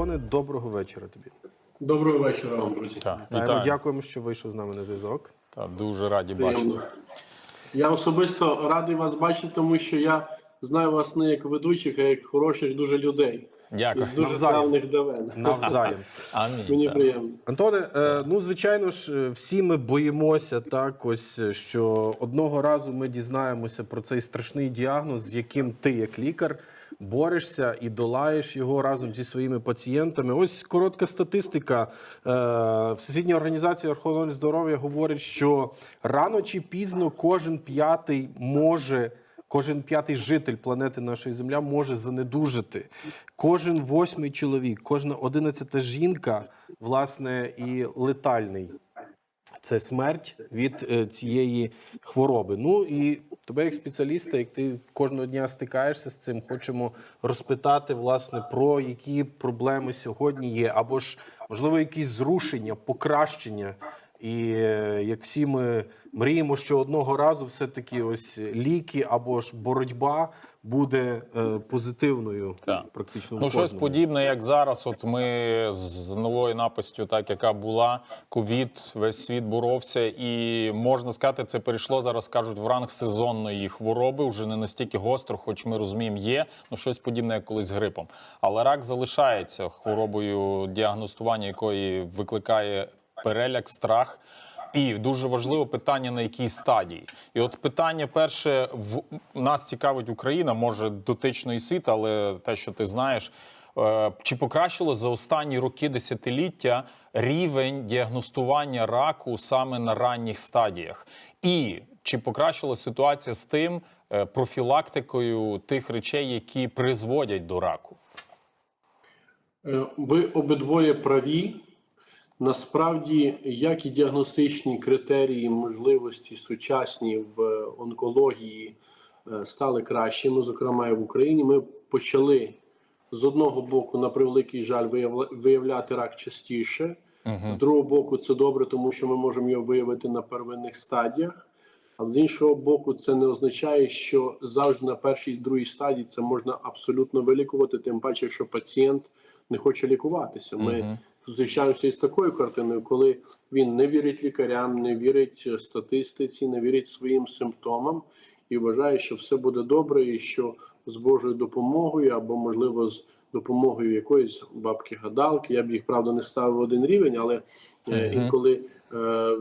Антоне, доброго вечора тобі. Доброго вечора вам, друзі. Так, Вітаємо, вітаю. дякуємо, що вийшов з нами на зв'язок. Та, дуже раді бачити. Я особисто радий вас бачити, тому що я знаю вас не як ведучих, а як хороших дуже людей. Дякую. З дуже давних давен. Навзаєм. Амінь. Мені так. приємно. Антоне, е, ну звичайно ж, е, всі ми боїмося так, ось е, що одного разу ми дізнаємося про цей страшний діагноз, з яким ти, як лікар, борешся і долаєш його разом зі своїми пацієнтами. Ось коротка статистика. Е, Всесвітня організація охорони здоров'я говорить, що рано чи пізно кожен п'ятий може. Кожен п'ятий житель планети нашої Земля може занедужити. Кожен восьмий чоловік, кожна одинадцята жінка, власне, і летальний. Це смерть від е, цієї хвороби. Ну і тебе, як спеціаліста, як ти кожного дня стикаєшся з цим, хочемо розпитати власне про які проблеми сьогодні є, або ж можливо якісь зрушення, покращення. І е, як всі ми мріємо, що одного разу все-таки ось ліки або ж боротьба буде е, позитивною, Так. практично в Ну, щось кожному. подібне, як зараз. От ми з новою напастю, так яка була, ковід, весь світ боровся, і можна сказати, це перейшло зараз. кажуть в ранг сезонної хвороби. Вже не настільки гостро, хоч ми розуміємо, є ну щось подібне, як колись з грипом. Але рак залишається хворобою, діагностування якої викликає переляк, страх. І дуже важливе питання на якій стадії. І от питання перше в нас цікавить Україна, може дотично і світ, але те, що ти знаєш, е, чи покращило за останні роки десятиліття рівень діагностування раку саме на ранніх стадіях? І чи покращила ситуація з тим е, профілактикою тих речей, які призводять до раку? Е, Ви обидвоє праві. Насправді, як і діагностичні критерії, можливості сучасні в онкології е, стали кращими, зокрема і в Україні. Ми почали з одного боку, на превеликий жаль, виявля- виявляти рак частіше. З другого боку, це добре, тому що ми можемо його виявити на первинних стадіях. Але з іншого боку, це не означає, що завжди на першій і другій стадії це можна абсолютно вилікувати, тим паче, якщо пацієнт не хоче лікуватися. Ми зустрічаємося із такою картиною, коли він не вірить лікарям, не вірить е, статистиці, не вірить своїм симптомам і вважає, що все буде добре, і що з Божою допомогою або, можливо, з допомогою якоїсь бабки гадалки. Я б їх правда не ставив в один рівень, але е, інколи е,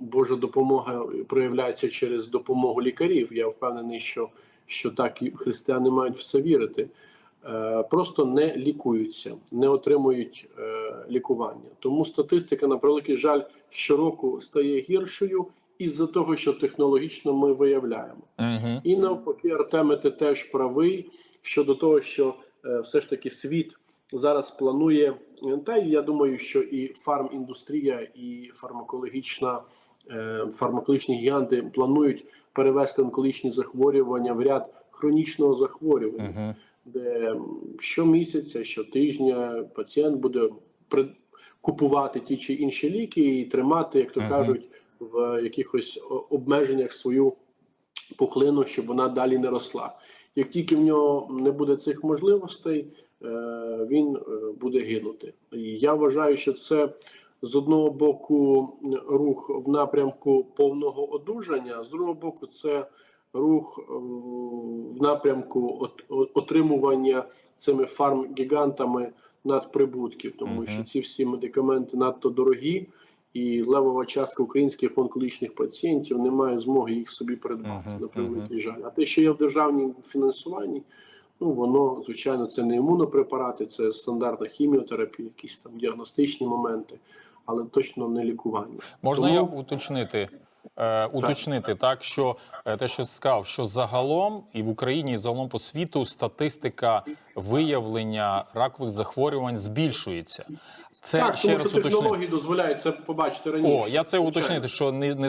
Божа допомога проявляється через допомогу лікарів. Я впевнений, що, що так і християни мають в це вірити. Е, Просто не лікуються, не отримують е, лікування. Тому статистика, на превеликий жаль, щороку стає гіршою із-за того, що технологічно ми виявляємо. Угу. І навпаки, Артеме, ти теж правий щодо того, що е, все ж таки світ зараз планує. Та я думаю, що і фарміндустрія, і фармакологічна е, фармакологічні гіганти планують перевести онкологічні захворювання в ряд хронічного захворювання, де щомісяця, щотижня пацієнт буде при... купувати ті чи інші ліки і тримати, як то кажуть, в якихось обмеженнях свою пухлину, щоб вона далі не росла. Як тільки в нього не буде цих можливостей, е, він е, буде гинути. І я вважаю, що це з одного боку рух в напрямку повного одужання, а з другого боку, це рух е, в напрямку отримування цими фармгігантами надприбутків, тому що ці всі медикаменти надто дорогі. І левова частка українських онкологічних пацієнтів не має змоги їх собі придбати на превеликий жаль. А те, що є в державній фінансуванні, ну воно звичайно це не імунопрепарати, це стандартна хіміотерапія, якісь там діагностичні моменти, але точно не лікування. Можна Тому- я уточнити? Е, уточнити так, що е, те, що сказав, що загалом і в Україні, і загалом по світу статистика виявлення ракових захворювань збільшується. Це так, ще тому раз що уточнити. технології дозволяють це побачити раніше. О, я це Звичайно. уточнити, що не, не,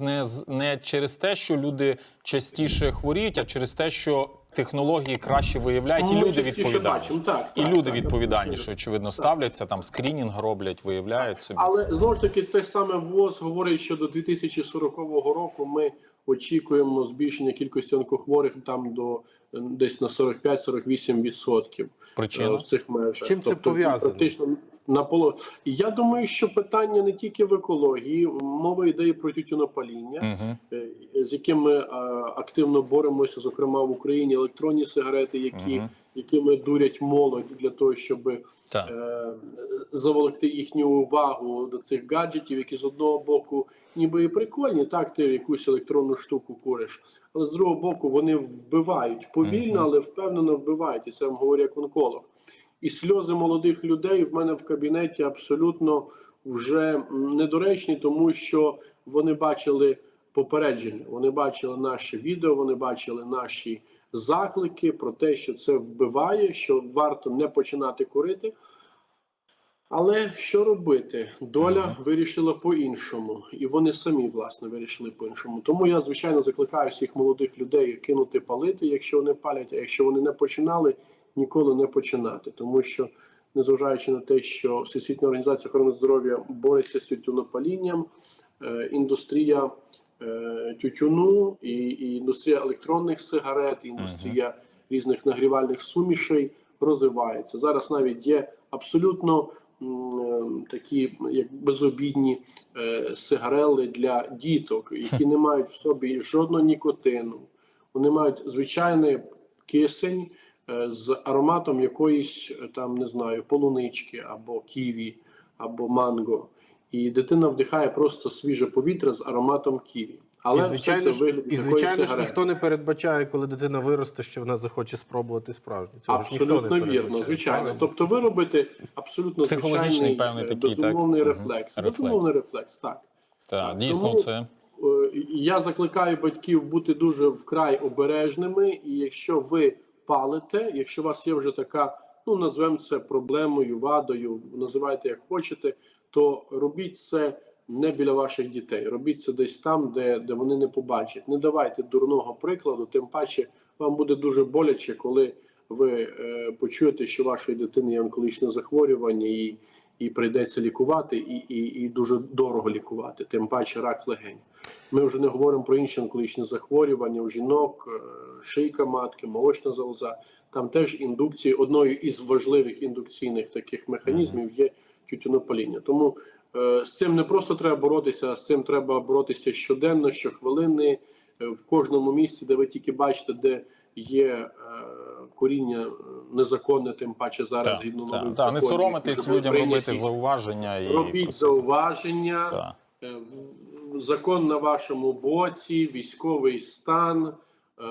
не, не через те, що люди частіше хворіють, а через те, що технології краще виявляють, і Ми люди частіше бачимо, так, і так, люди так, відповідальніше, очевидно, ставляться там скрінінг роблять, виявляють собі. Але знову ж таки, те саме ВОЗ говорить, що до 2040 року ми очікуємо збільшення кількості онкохворих там до десь на 45-48% Причина? е, в цих межах. Чим це пов'язано? Практично на поло. Я думаю, що питання не тільки в екології, мова йде і про тютюнопаління, Угу. з яким ми активно боремося, зокрема в Україні електронні сигарети, які, Мгм. якими дурять молодь для того, щоб е, заволокти їхню увагу до цих гаджетів, які з одного боку ніби і прикольні, так ти якусь електронну штуку куриш, але з другого боку вони вбивають повільно, але впевнено вбивають. І це вам говорю як онколог. І сльози молодих людей в мене в кабінеті абсолютно вже недоречні, тому що вони бачили попередження, вони бачили наші відео, вони бачили наші заклики про те, що це вбиває, що варто не починати курити. Але що робити? Доля вирішила по-іншому, і вони самі власне вирішили по-іншому. Тому я звичайно закликаю всіх молодих людей кинути палити, якщо вони палять, а якщо вони не починали, ніколи не починати, тому що незважаючи на те, що Всесвітня організація охорони здоров'я бореться з тютюнопалінням, е, індустрія е, тютюну і, і індустрія електронних сигарет, і індустрія різних нагрівальних сумішей розвивається. Зараз навіть є абсолютно м, такі як безобідні е, сигарели для діток, які не мають в собі жодного нікотину. Вони мають звичайний кисень е, з ароматом якоїсь е, там не знаю полунички або ківі, або манго. І дитина вдихає просто свіже повітря з ароматом ківі. Але і звичайно, все це ж, вигляді і, звичайно ж ніхто не передбачає, коли дитина виросте, що вона захоче спробувати справжню. Цього ж ніхто не Абсолютно вірно, звичайно. правильно? Тобто ви робите абсолютно звичайний, певний е, такий, безумовний Мгм. рефлекс. Рефлекс. Безумовний рефлекс, так. Так, Так, дійсно, тому- це Е, Я закликаю батьків бути дуже вкрай обережними, і якщо ви палите, якщо у вас є вже така, ну назвемо це проблемою, вадою, називайте як хочете, то робіть це не біля ваших дітей. Робіть це десь там, де, де вони не побачать. Не давайте дурного прикладу, тим паче вам буде дуже боляче, коли ви е, почуєте, що вашої дитини є онкологічне захворювання і, і прийдеться лікувати, і, і, і дуже дорого лікувати, тим паче рак легень. Ми вже не говоримо про інші онкологічні захворювання у жінок, е, шийка матки, молочна залоза. Там теж індукції одною із важливих індукційних таких механізмів є тютюнопаління. Тому е, з цим не просто треба боротися, а з цим треба боротися щоденно, щохвилини, е, в кожному місці, де ви тільки бачите, де є е, коріння е, незаконне, тим паче зараз так, згідно нових так, не соромитись людям робити зауваження і Робіть зауваження. Так. Закон на вашому боці, військовий стан. е,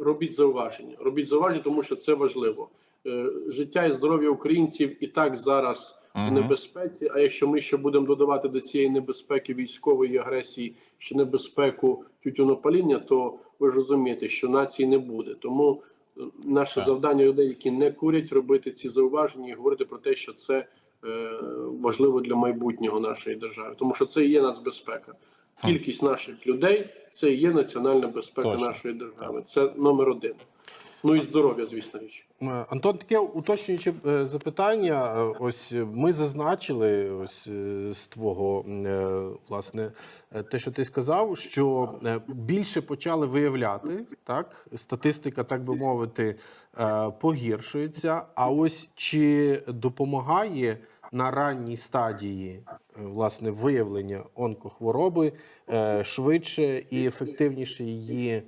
Робіть зауваження. Робіть зауваження, тому що це важливо. Е, Життя і здоров'я українців і так зараз в небезпеці. А якщо ми ще будемо додавати до цієї небезпеки військової агресії, ще небезпеку тютюнопаління, то ви ж розумієте, що нації не буде. Тому е, наше Так. завдання людей, які не курять, робити ці зауваження і говорити про те, що це важливо для майбутнього нашої держави, тому що це і є нацбезпека. Кількість наших людей це і є національна безпека Точно. нашої держави. Це номер один. Ну і здоров'я, звісно річ. Е, Антон, таке уточнююче е, запитання. Е, Ось ми зазначили ось з твого власне те, що ти сказав, що більше почали виявляти так. Статистика, так би мовити, погіршується. А ось чи допомагає на ранній стадії власне виявлення онкохвороби швидше і ефективніше її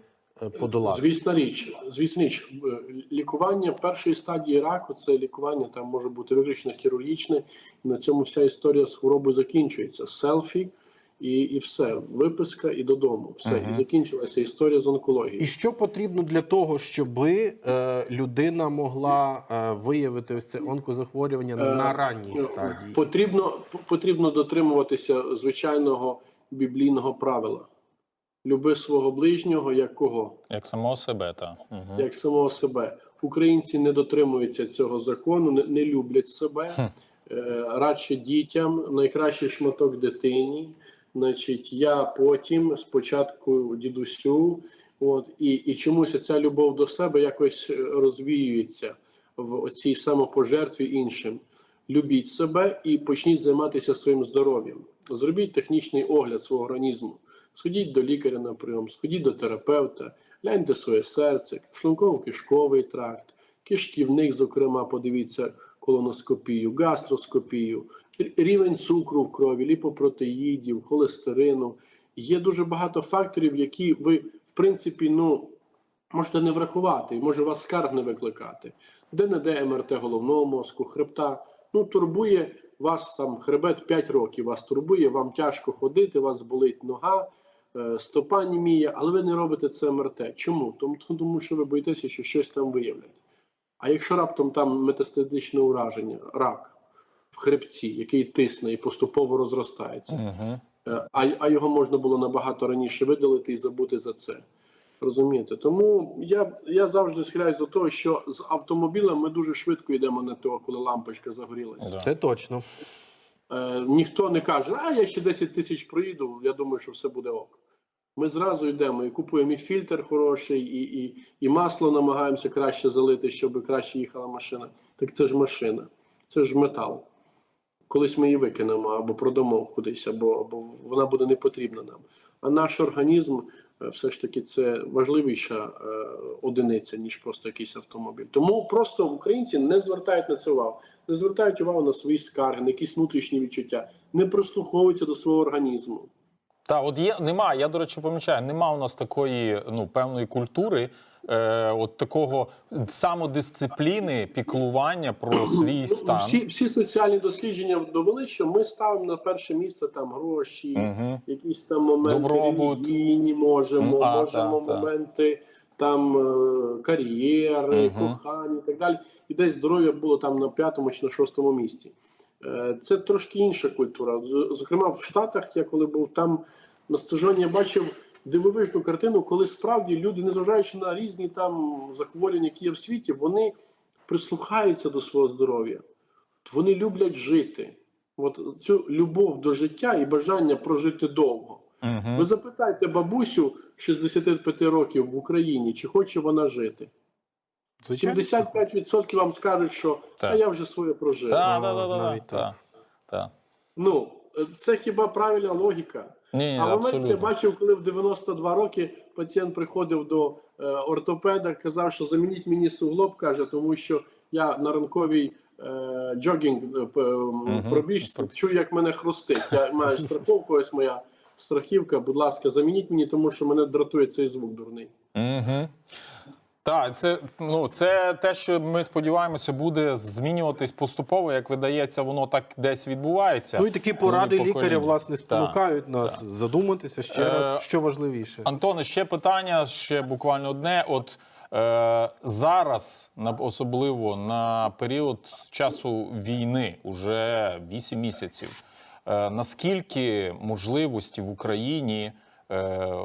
подолати? Звісна річ, звісна річ, е, лікування першої стадії раку це лікування там може бути виключно хірургічне, і на цьому вся історія з хворобою закінчується. Селфі і, і все, виписка і додому. Все, Мгм. і закінчилася історія з онкологією. І що потрібно для того, щоб е, людина могла е, виявити ось це онкозахворювання Е, на ранній е, стадії? Потрібно, потрібно дотримуватися звичайного біблійного правила. Люби свого ближнього як кого? Як самого себе, так. Угу. як самого себе. Українці не дотримуються цього закону, не, не люблять себе. Е, радше дітям, найкращий шматок дитині. Значить, я потім спочатку дідусю. От і, і чомусь ця любов до себе якось розвіюється в оцій самопожертві іншим. Любіть себе і почніть займатися своїм здоров'ям. Зробіть технічний огляд свого організму. Сходіть до лікаря на прийом, сходіть до терапевта, гляньте своє серце, шлунково-кишковий тракт, кишківник, зокрема, подивіться колоноскопію, гастроскопію, рівень цукру в крові, ліпопротеїдів, холестерину. Є дуже багато факторів, які ви, в принципі, ну, можете не врахувати, і може вас скарг не викликати. Де не де МРТ головного мозку, хребта. Ну, турбує вас там хребет 5 років, вас турбує, вам тяжко ходити, вас болить нога, стопа німіє, але ви не робите це МРТ. Чому? Тому, тому що ви боїтеся, що щось там виявлять. А якщо раптом там метастатичне ураження, рак в хребці, який тисне і поступово розростається, Угу. Е, а, а його можна було набагато раніше видалити і забути за це. Розумієте? Тому я, я завжди схиляюсь до того, що з автомобілем ми дуже швидко йдемо на того, коли лампочка загорілася. Це точно. Е, ніхто не каже, а я ще 10 тисяч проїду, я думаю, що все буде ок. Ми зразу йдемо і купуємо і фільтр хороший, і, і, і масло намагаємося краще залити, щоб краще їхала машина. Так це ж машина, це ж метал. Колись ми її викинемо або продамо кудись, або, або вона буде не потрібна нам. А наш організм все ж таки це важливіша е, одиниця, ніж просто якийсь автомобіль. Тому просто українці не звертають на це увагу, не звертають увагу на свої скарги, на якісь внутрішні відчуття, не прислуховуються до свого організму. Та от є нема. Я до речі помічаю, нема у нас такої ну певної культури, е, от такого самодисципліни, піклування про свій Ну, стан. всі, всі соціальні дослідження довели, що ми ставимо на перше місце там гроші, Мгм. якісь там моменти Добробут. релігійні можемо, а, можемо та, та. моменти там е, кар'єри, Мгм. кохання і так далі. І десь здоров'я було там на п'ятому чи на шостому місці. Е, Це трошки інша культура. Зокрема, в Штатах, я коли був там на стажуванні, я бачив дивовижну картину, коли справді люди, незважаючи на різні там захворювання, які є в світі, вони прислухаються до свого здоров'я. Вони люблять жити. От цю любов до життя і бажання прожити довго. Мгм. Ви запитайте бабусю 65 років в Україні, чи хоче вона жити. Звичайно. 75% вам скажуть, що Так. а я вже своє прожив. Та, та, та, та, навіть так. Ну, е, це хіба правильна логіка? Ні, А в Америці я бачив, коли в 92 роки пацієнт приходив до е, ортопеда, казав, що замініть мені суглоб, каже, тому що я на ранковій е, джогінг е, пробіжці чую, як мене хрустить. Я маю страховку, ось моя страхівка. Будь ласка, замініть мені, тому що мене дратує цей звук дурний. Угу. Так, це, ну, це те, що ми сподіваємося, буде змінюватись поступово. Як видається, воно так десь відбувається. Ну і такі поради лікаря власне Так. спонукають нас задуматися ще Е, раз, що важливіше. Антоне, ще питання, ще буквально одне. От е, зараз, особливо на період часу війни, уже 8 місяців. Е, наскільки можливості в Україні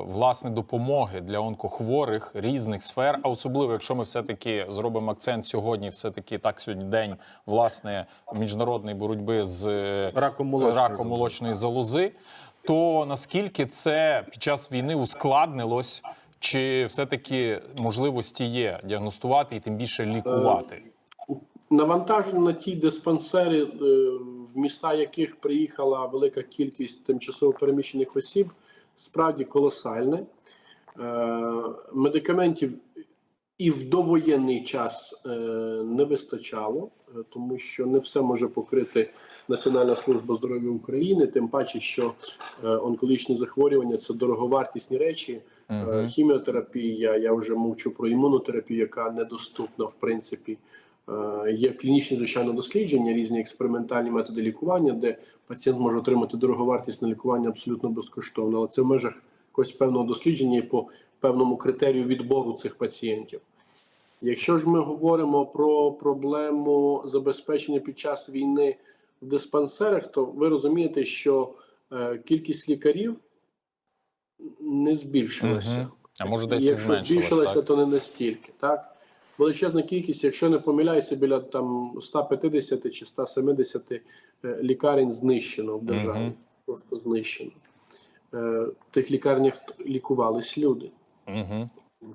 власне допомоги для онкохворих різних сфер, а особливо, якщо ми все-таки зробимо акцент сьогодні, все-таки так сьогодні день власне міжнародної боротьби з е, Раком молочної раком молочної залози, то наскільки це під час війни ускладнилось, чи все-таки можливості є діагностувати і тим більше лікувати? Навантаження на ті диспансери, е, в міста яких приїхала велика кількість тимчасово переміщених осіб, справді колосальне. Е, Медикаментів і в довоєнний час е, не вистачало, е, тому що не все може покрити Національна служба здоров'я України, тим паче, що онкологічні захворювання це дороговартісні речі. Хіміотерапія, я вже мовчу про імунотерапію, яка недоступна в принципі. Е, Є клінічні звичайно дослідження, різні експериментальні методи лікування, де пацієнт може отримати дороговартісне лікування абсолютно безкоштовно, але це в межах якогось певного дослідження і по певному критерію відбору цих пацієнтів. Якщо ж ми говоримо про проблему забезпечення під час війни в диспансерах, то ви розумієте, що е, кількість лікарів не збільшилася. Мгм. А може десь і Якщо збільшилася, так? то не настільки. Так? Величезна кількість, якщо не помиляюся, біля там 150 чи 170 е, лікарень знищено в державі. Мгм. Просто знищено. Е, В тих лікарнях лікувались люди. Угу.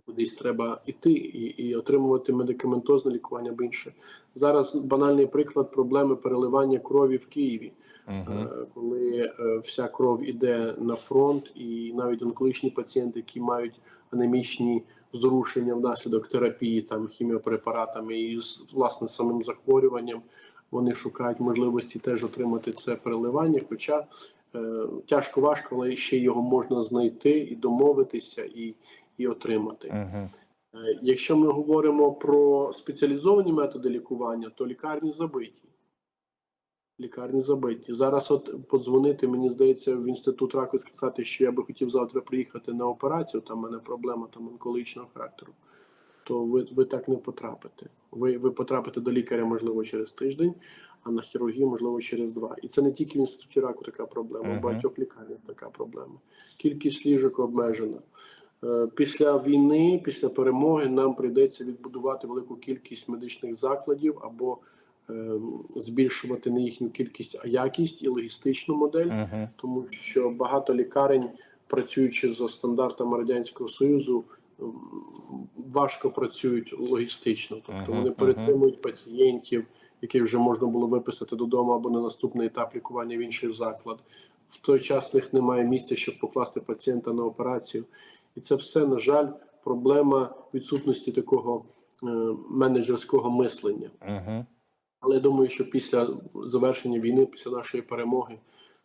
Кудись треба йти і, і отримувати медикаментозне лікування або інше. Зараз банальний приклад проблеми переливання крові в Києві, Е, коли е, вся кров іде на фронт, і навіть онкологічні пацієнти, які мають анемічні зрушення внаслідок терапії, там хіміопрепаратами і з власне самим захворюванням, вони шукають можливості теж отримати це переливання. Хоча е, тяжко важко, але ще його можна знайти і домовитися, і, і отримати. Угу. Е, Якщо ми говоримо про спеціалізовані методи лікування, то лікарні забиті. Лікарні забиті. Зараз от подзвонити, мені здається, в інститут раку і сказати, що я би хотів завтра приїхати на операцію, там в мене проблема там онкологічного характеру, то ви, ви так не потрапите. Ви, ви потрапите до лікаря, можливо, через тиждень, а на хірургію, можливо, через два. І це не тільки в інституті раку така проблема, Мгм. в багатьох лікарнях така проблема. Кількість ліжок обмежена. Е, Після війни, після перемоги, нам прийдеться відбудувати велику кількість медичних закладів або збільшувати не їхню кількість, а якість і логістичну модель, Угу. тому що багато лікарень, працюючи за стандартами радянського союзу, важко працюють логістично, тобто вони перетримують пацієнтів, яких вже можна було виписати додому або на наступний етап лікування в інший заклад. В той час в них немає місця, щоб покласти пацієнта на операцію. І це все, на жаль, проблема відсутності такого е, менеджерського мислення. Угу. Але я думаю, що після завершення війни, після нашої перемоги,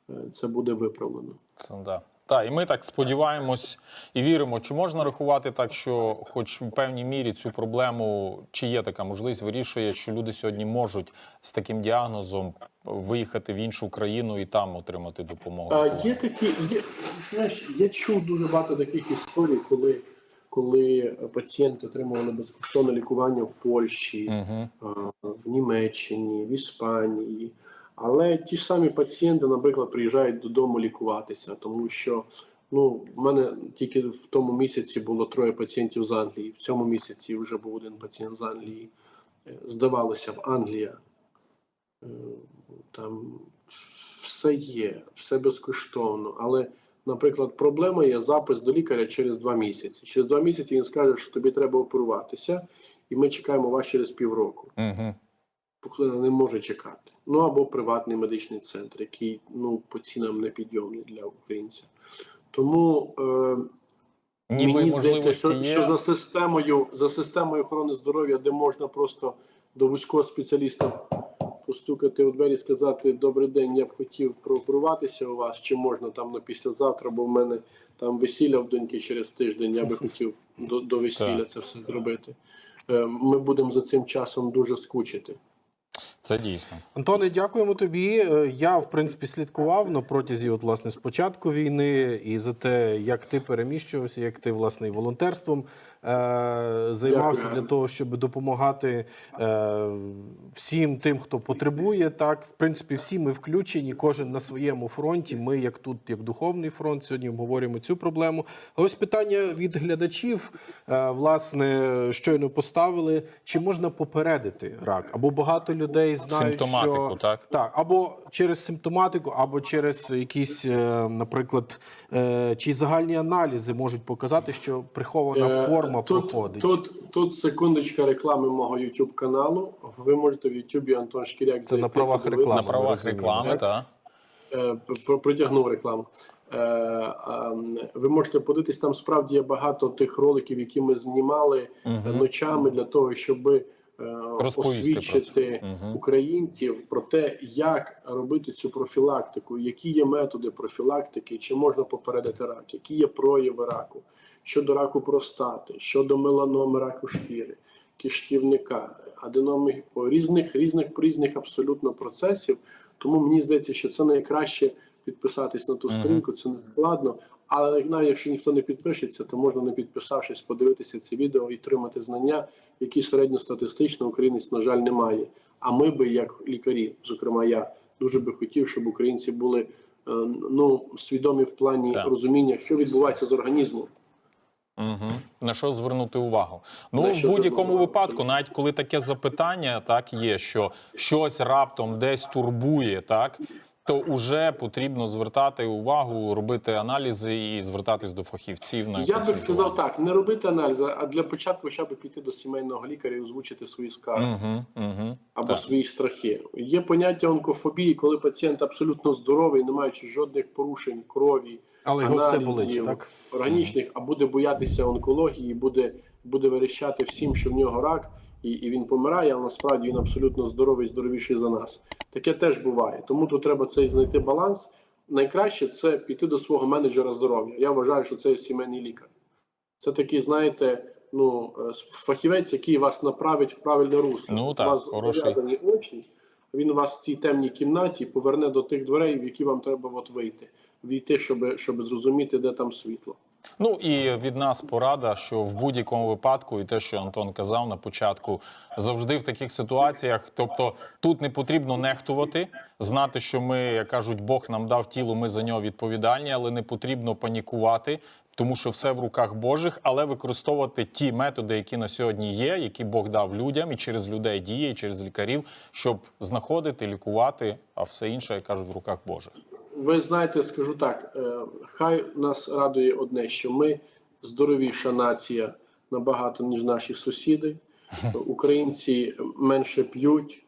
е, це буде виправлено. Це да. Так, і ми так сподіваємось і віримо, чи можна рахувати так, що, хоч в певній мірі цю проблему, чи є така можливість, вирішує, що люди сьогодні можуть з таким діагнозом виїхати в іншу країну і там отримати допомогу. А є такі, є, знаєш, я чув дуже багато таких історій, коли, коли пацієнти отримували безкоштовне лікування в Польщі, Угу. а, в Німеччині, в Іспанії. Але ті ж самі пацієнти, наприклад, приїжджають додому лікуватися, тому що ну, в мене тільки в тому місяці було троє пацієнтів з Англії. В цьому місяці вже був один пацієнт з Англії. Е, Здавалося б, Англія. е, Там все є, все безкоштовно. Але, наприклад, проблема є запис до лікаря через два місяці. Через два місяці він скаже, що тобі треба оперуватися, і ми чекаємо вас через півроку. Угу. Пухлина не може чекати. Ну або приватний медичний центр, який ну по цінам непідйомний для українця. Тому е, Ніби мені здається, що, є. що за системою за системою охорони здоров'я, де можна просто до вузького спеціаліста постукати у двері, сказати Добрий день, я б хотів прооперуватися у вас, чи можна там на післязавтра, бо в мене там весілля в доньки через тиждень. Я би хотів до, до весілля це все зробити. Е, Ми будемо за цим часом дуже скучити. Це дійсно. Антоне, дякуємо тобі. Е, Я, в принципі, слідкував на протязі, от, власне, спочатку війни і за те, як ти переміщувався, як ти, власне, волонтерством займався Дякую. для того, щоб допомагати е, всім тим, хто потребує. Так, в принципі, всі ми включені, кожен на своєму фронті. Ми, як тут, як духовний фронт, сьогодні обговорюємо цю проблему. Але ось питання від глядачів, е, власне, щойно поставили: чи можна попередити рак? Або багато людей знають, Симптоматику, що... так? Так, або через симптоматику, або через якісь, е, наприклад, е, чи загальні аналізи можуть показати, що прихована Е, форма тут, проходить. Тут, тут секундочка реклами мого YouTube каналу. Ви можете в YouTube Антон Шкіряк Це зайти, на правах реклами. На правах реклами, так? так. Е, про- Протягнув рекламу. Е, Ви можете подивитись, там справді є багато тих роликів, які ми знімали угу. Ночами для того, щоб Розповісти про освічити українців про те, як робити цю профілактику, які є методи профілактики, чи можна попередити рак, які є прояви раку щодо раку простати, щодо меланоми раку шкіри, кишківника, аденоми по різних різних різних абсолютно процесів. Тому мені здається, що це найкраще підписатись на ту сторінку. Це не складно. Але навіть якщо ніхто не підпишеться, то можна не підписавшись, подивитися це відео і отримати знання, які середньостатистично українець, на жаль, не має. А ми би, як лікарі, зокрема я, дуже би хотів, щоб українці були е, ну свідомі в плані Так. розуміння, що відбувається з організмом. Угу. На що звернути увагу? Ну, На в будь-якому випадку, навіть коли таке запитання так є, що щось раптом десь турбує, так то вже потрібно звертати увагу, робити аналізи і звертатись до фахівців на Я би сказав так: не робити аналізи, а для початку хоча б піти до сімейного лікаря і озвучити свої скарги. Угу, угу. або Так. свої страхи. Є поняття онкофобії, коли пацієнт абсолютно здоровий, не маючи жодних порушень крові, Але його все аналізів, болить, так? органічних, а буде боятися онкології, буде, буде верещати всім, що в нього рак, і, і він помирає, але насправді він абсолютно здоровий, здоровіший за нас. Таке теж буває. Тому тут треба цей знайти баланс. Найкраще це піти до свого менеджера здоров'я. Я вважаю, що це сімейний лікар. Це такий, знаєте, ну е, фахівець, який вас направить в правильне русло. Ну, У так, вас хороший. зав'язані очі, він вас в тій темній кімнаті поверне до тих дверей, в які вам треба от вийти, війти, щоб, щоб зрозуміти, де там світло. Ну і від нас порада, що в будь-якому випадку, і те, що Антон казав на початку, завжди в таких ситуаціях, тобто тут не потрібно нехтувати, знати, що ми, як кажуть, Бог нам дав тіло, ми за нього відповідальні, але не потрібно панікувати. Тому що все в руках Божих, але використовувати ті методи, які на сьогодні є, які Бог дав людям, і через людей діє, і через лікарів, щоб знаходити, лікувати, а все інше, як кажуть, в руках Божих. Ви знаєте, скажу так: е, хай нас радує одне, що ми здоровіша нація набагато, ніж наші сусіди. Українці менше п'ють,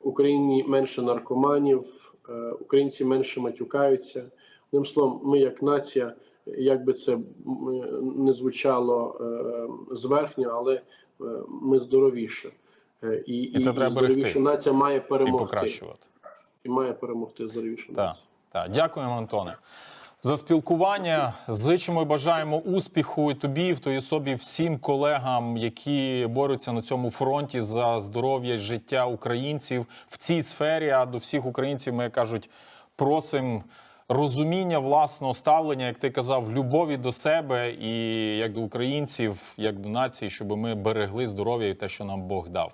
Україні менше наркоманів, е, українці менше матюкаються. Одним словом, ми як нація, як би це не звучало е, зверхньо, але ми здоровіше. І, і, це здоровіша нація має І перемогти. покращувати. І має перемогти здоровіша нація. Так. Дякуємо, Антоне. За спілкування зичимо і бажаємо успіху і тобі, в твоїй особі, всім колегам, які борються на цьому фронті за здоров'я і життя українців в цій сфері. А до всіх українців ми кажуть, просимо розуміння власного ставлення, як ти казав, любові до себе і як до українців, як до нації, щоб ми берегли здоров'я і те, що нам Бог дав.